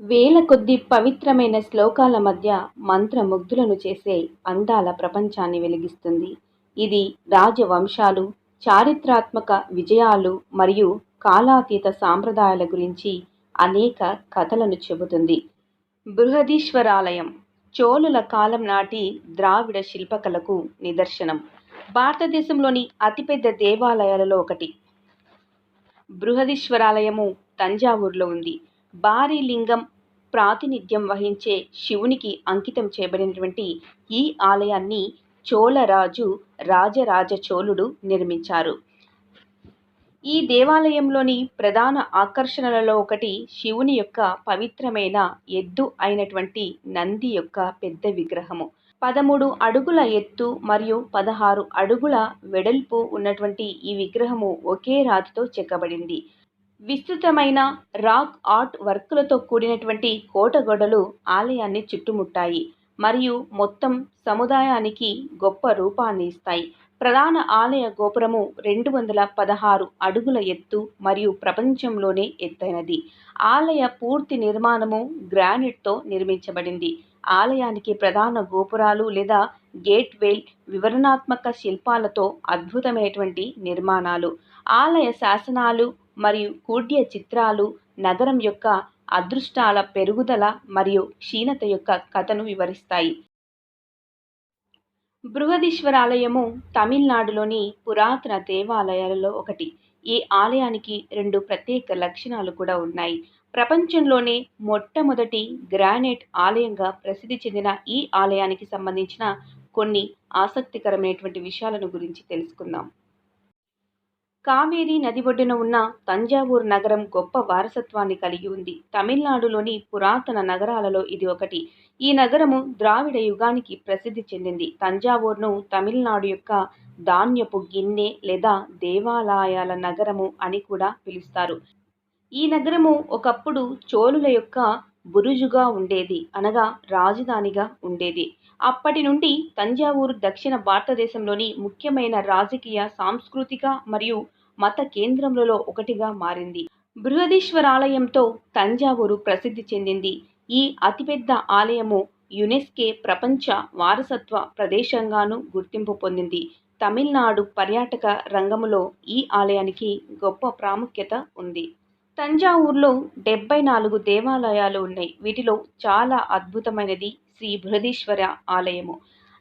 వేల కొద్ది పవిత్రమైన శ్లోకాల మధ్య మంత్రముగ్ధులను చేసే అందాల ప్రపంచాన్ని వెలిగిస్తుంది. ఇది రాజవంశాలు చారిత్రాత్మక విజయాలు మరియు కాలాతీత సాంప్రదాయాల గురించి అనేక కథలను చెబుతుంది. బృహదీశ్వరాలయం చోళుల కాలం నాటి ద్రావిడ శిల్పకళకు నిదర్శనం. భారతదేశంలోని అతిపెద్ద దేవాలయాలలో ఒకటి. బృహదీశ్వరాలయము తంజావూరులో ఉంది. భారీ లింగం ప్రాతినిధ్యం వహించే శివునికి అంకితం చేయబడినటువంటి ఈ ఆలయాన్ని చోళరాజు రాజరాజ చోళుడు నిర్మించారు. ఈ దేవాలయంలోని ప్రధాన ఆకర్షణలలో ఒకటి శివుని యొక్క పవిత్రమైన ఎద్దు అయినటువంటి నంది యొక్క పెద్ద విగ్రహము. పదమూడు అడుగుల ఎత్తు మరియు పదహారు అడుగుల వెడల్పు ఉన్నటువంటి ఈ విగ్రహము ఒకే రాతితో చెక్కబడింది. విస్తృతమైన రాక్ ఆర్ట్ వర్కులతో కూడినటువంటి కోటగొడలు ఆలయాన్ని చుట్టుముట్టాయి మరియు మొత్తం సముదాయానికి గొప్ప రూపాన్ని ఇస్తాయి. ప్రధాన ఆలయ గోపురము రెండు వందల పదహారు అడుగుల ఎత్తు మరియు ప్రపంచంలోనే ఎత్తైనది. ఆలయ పూర్తి నిర్మాణము గ్రానైట్తో నిర్మించబడింది. ఆలయానికి ప్రధాన గోపురాలు లేదా గేట్వేల్ వివరణాత్మక శిల్పాలతో అద్భుతమైనటువంటి నిర్మాణాలు. ఆలయ శాసనాలు మరియు కూడ్య చిత్రాలు నగరం యొక్క అదృష్టాల పెరుగుదల మరియు క్షీణత యొక్క కథను వివరిస్తాయి. బృహదీశ్వరాలయము తమిళనాడులోని పురాతన దేవాలయాలలో ఒకటి. ఈ ఆలయానికి రెండు ప్రత్యేక లక్షణాలు కూడా ఉన్నాయి. ప్రపంచంలోనే మొట్టమొదటి గ్రానైట్ ఆలయంగా ప్రసిద్ధి చెందిన ఈ ఆలయానికి సంబంధించిన కొన్ని ఆసక్తికరమైనటువంటి విషయాలను గురించి తెలుసుకుందాం. కావేరీ నది ఒడ్డున ఉన్న తంజావూరు నగరం గొప్ప వారసత్వాన్ని కలిగి ఉంది. తమిళనాడులోని పురాతన నగరాలలో ఇది ఒకటి. ఈ నగరము ద్రావిడ యుగానికి ప్రసిద్ధి చెందింది. తంజావూరును తమిళనాడు యొక్క ధాన్యపు గిన్నె లేదా దేవాలయాల నగరము అని కూడా పిలుస్తారు. ఈ నగరము ఒకప్పుడు చోళుల యొక్క బురుజుగా ఉండేది అనగా రాజధానిగా ఉండేది. అప్పటి నుండి తంజావూరు దక్షిణ భారతదేశంలోని ముఖ్యమైన రాజకీయ సాంస్కృతిక మరియు మత కేంద్రములలో ఒకటిగా మారింది. బృహదీశ్వరాలయంతో తంజావూరు ప్రసిద్ధి చెందింది. ఈ అతిపెద్ద ఆలయము యునెస్కే ప్రపంచ వారసత్వ ప్రదేశంగాను గుర్తింపు పొందింది. తమిళనాడు పర్యాటక రంగములో ఈ ఆలయానికి గొప్ప ప్రాముఖ్యత ఉంది. తంజావూరులో డెబ్బై నాలుగు దేవాలయాలు ఉన్నాయి. వీటిలో చాలా అద్భుతమైనది శ్రీ బృహదీశ్వర ఆలయము.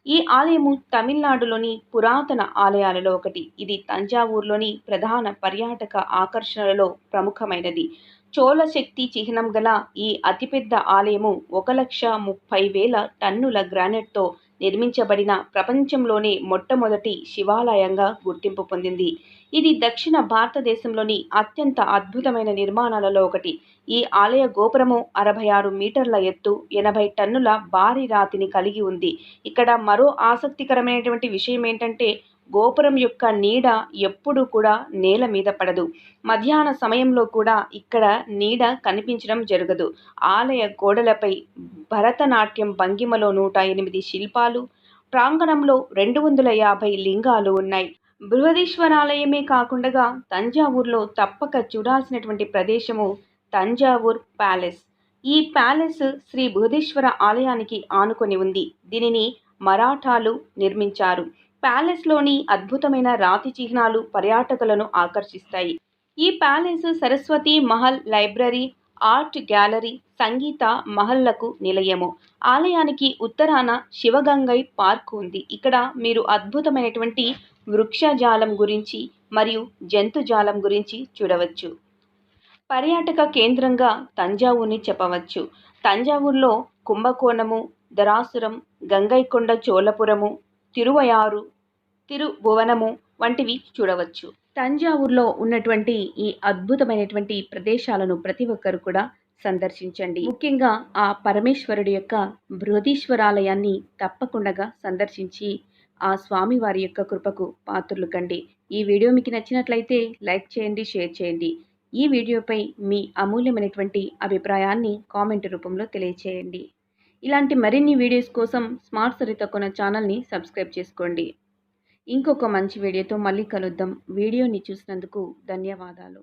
ఈ ఆలయము తమిళనాడులోని పురాతన ఆలయాలలో ఒకటి. ఇది తంజావూరులోని ప్రధాన పర్యాటక ఆకర్షణలలో ప్రముఖమైనది. చోళ శక్తి చిహ్నం గల ఈ అతిపెద్ద ఆలయము ఒక లక్ష ముప్పై వేల టన్నుల గ్రానైట్తో నిర్మించబడిన ప్రపంచంలోనే మొట్టమొదటి శివాలయంగా గుర్తింపు పొందింది. ఇది దక్షిణ భారతదేశంలోని అత్యంత అద్భుతమైన నిర్మాణాలలో ఒకటి. ఈ ఆలయ గోపురము అరవై ఆరు మీటర్ల ఎత్తు ఎనభై టన్నుల భారీ రాతిని కలిగి ఉంది. ఇక్కడ మరో ఆసక్తికరమైనటువంటి విషయం ఏంటంటే గోపురం యొక్క నీడ ఎప్పుడు కూడా నేల మీద పడదు. మధ్యాహ్న సమయంలో కూడా ఇక్కడ నీడ కనిపించడం జరగదు. ఆలయ గోడలపై భరతనాట్యం భంగిమలో నూట ఎనిమిది శిల్పాలు ప్రాంగణంలో రెండు వందల యాభై లింగాలు ఉన్నాయి. బృహదీశ్వరాలయమే కాకుండా తంజావూరులో తప్పక చూడాల్సినటువంటి ప్రదేశము తంజావూర్ ప్యాలెస్. ఈ ప్యాలెస్ శ్రీ బృహదీశ్వర ఆలయానికి ఆనుకొని ఉంది. దీనిని మరాఠాలు నిర్మించారు. ప్యాలెస్లోని అద్భుతమైన రాతి చిహ్నాలు పర్యాటకులను ఆకర్షిస్తాయి. ఈ palace Saraswati Mahal library art gallery సంగీత మహల్లకు నిలయము. ఆలయానికి ఉత్తరాన శివగంగై పార్క్ ఉంది. ఇక్కడ మీరు అద్భుతమైనటువంటి వృక్షజాలం గురించి మరియు జంతుజాలం గురించి చూడవచ్చు. పర్యాటక కేంద్రంగా తంజావూరుని చెప్పవచ్చు. తంజావూరులో కుంభకోణము దరాసురం గంగైకొండ చోళపురము తిరువయారు తిరుభువనము వంటివి చూడవచ్చు. తంజావూరులో ఉన్నటువంటి ఈ అద్భుతమైనటువంటి ప్రదేశాలను ప్రతి ఒక్కరు కూడా సందర్శించండి. ముఖ్యంగా ఆ పరమేశ్వరుడి యొక్క బృహదీశ్వరాలయాన్ని తప్పకుండా సందర్శించి ఆ స్వామి వారి యొక్క కృపకు పాత్రలు కండి. ఈ వీడియో మీకు నచ్చినట్లయితే లైక్ చేయండి షేర్ చేయండి. ఈ వీడియోపై మీ అమూల్యమైనటువంటి అభిప్రాయాన్ని కామెంట్ రూపంలో తెలియచేయండి. ఇలాంటి మరిన్ని వీడియోస్ కోసం స్మార్ట్ సరిత కొన ఛానల్ని సబ్స్క్రైబ్ చేసుకోండి. ఇంకొక మంచి వీడియోతో మళ్ళీ కలుద్దాం. వీడియోని చూసినందుకు ధన్యవాదాలు.